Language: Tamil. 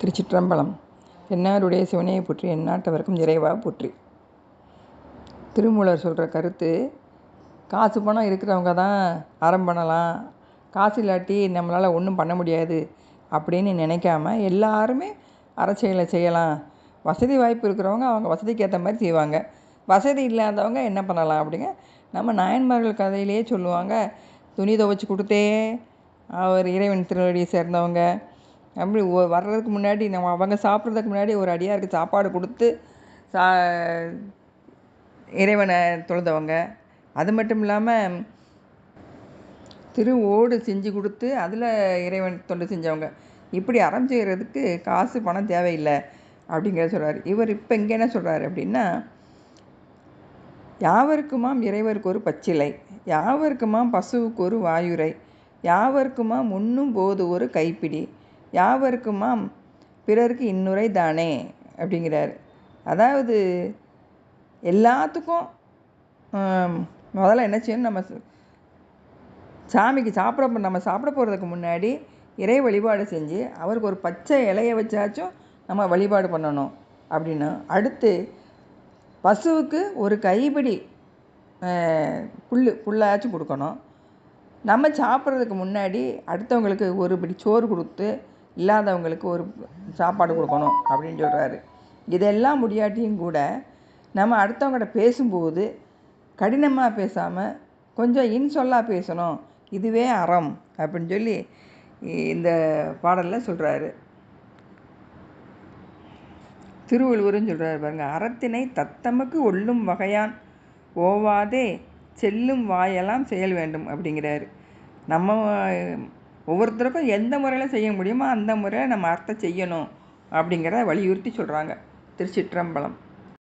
திருச்சிற்றம்பலம். என்னாருடைய சிவனையை போற்றி எந்நாட்டவர்க்கும் இறைவா போற்றி. திருமூலர் சொல்கிற கருத்து காசு பணம் இருக்கிறவங்க தான் அறம் பண்ணலாம். காசு இல்லாட்டி நம்மளால் ஒன்றும் பண்ண முடியாது அப்படின்னு நினைக்காம எல்லாருமே அறச்செயலை செய்யலாம். வசதி வாய்ப்பு இருக்கிறவங்க அவங்க வசதிக்கு ஏற்ற மாதிரி செய்வாங்க. வசதி இல்லாதவங்க என்ன பண்ணலாம் அப்படிங்க? நம்ம நாயன்மார்கள் கதையிலேயே சொல்லுவாங்க துணி துவைச்சி கொடுத்தே அவர் இறைவன் திருவடியை சேர்ந்தவங்க. அப்படி ஒ- வர்றதுக்கு முன்னாடி நம்ம அவங்க சாப்பிட்றதுக்கு முன்னாடி ஒரு அடியாருக்கு சாப்பாடு கொடுத்து சா இறைவனை தொழுதவங்க. அது மட்டும் இல்லாமல் திரு ஓடு செஞ்சு கொடுத்து அதில் இறைவன் தொண்டு செஞ்சவங்க. இப்படி அறம் செய்கிறதுக்கு காசு பணம் தேவையில்லை அப்படிங்கிறத சொல்கிறார் இவர் இப்போ இங்கே என்ன சொல்கிறாரு அப்படின்னா யாவருக்குமாம் இறைவருக்கு ஒரு பச்சிலை யாவருக்குமாம் பசுவுக்கு ஒரு வாயுரை யாவருக்குமாம் உண்ணும் போது ஒரு கைப்பிடி யாவருக்குமாம் பிறருக்கு இன்னுரை தானே? அப்படிங்கிறாரு. அதாவது எல்லாத்துக்கும் முதல்ல என்ன செய்யணும்? நம்ம சாமிக்கு சாப்பிட நம்ம சாப்பிட போகிறதுக்கு முன்னாடி இறை வழிபாடு செஞ்சு அவருக்கு ஒரு பச்சை இலையை வச்சாச்சும் நம்ம வழிபாடு பண்ணணும் அப்படின்னு. அடுத்து பசுவுக்கு ஒரு கைப்பிடி புல் புல்லாச்சும் கொடுக்கணும். நம்ம சாப்பிட்றதுக்கு முன்னாடி அடுத்தவங்களுக்கு ஒரு பிடி சோறு கொடுத்து இல்லாதவங்களுக்கு ஒரு சாப்பாடு கொடுக்கணும் அப்படின்னு சொல்கிறாரு இதெல்லாம் முடியாட்டியும் கூட நம்ம அடுத்தவங்ககிட்ட பேசும்போது கடினமாக பேசாமல் கொஞ்சம் இன்சொல்லாக பேசணும். இதுவே அறம் அப்படின்னு சொல்லி இந்த பாடலில் சொல்கிறாரு திருவள்ளுவரும் சொல்கிறாரு பாருங்க அறத்தினை தத்தமக்கு ஒள்ளும் வகையான் ஓவாதே செல்லும் வாயெல்லாம் செயல் வேண்டும் அப்படிங்கிறாரு. நம்ம ஒவ்வொருத்தருக்கும் எந்த முறையில் செய்ய முடியுமோ அந்த முறையில் நம்ம அர்த்தம் செய்யணும் அப்படிங்கிறத வலியுறுத்தி சொல்கிறாங்க திருச்சிற்றம்பலம்.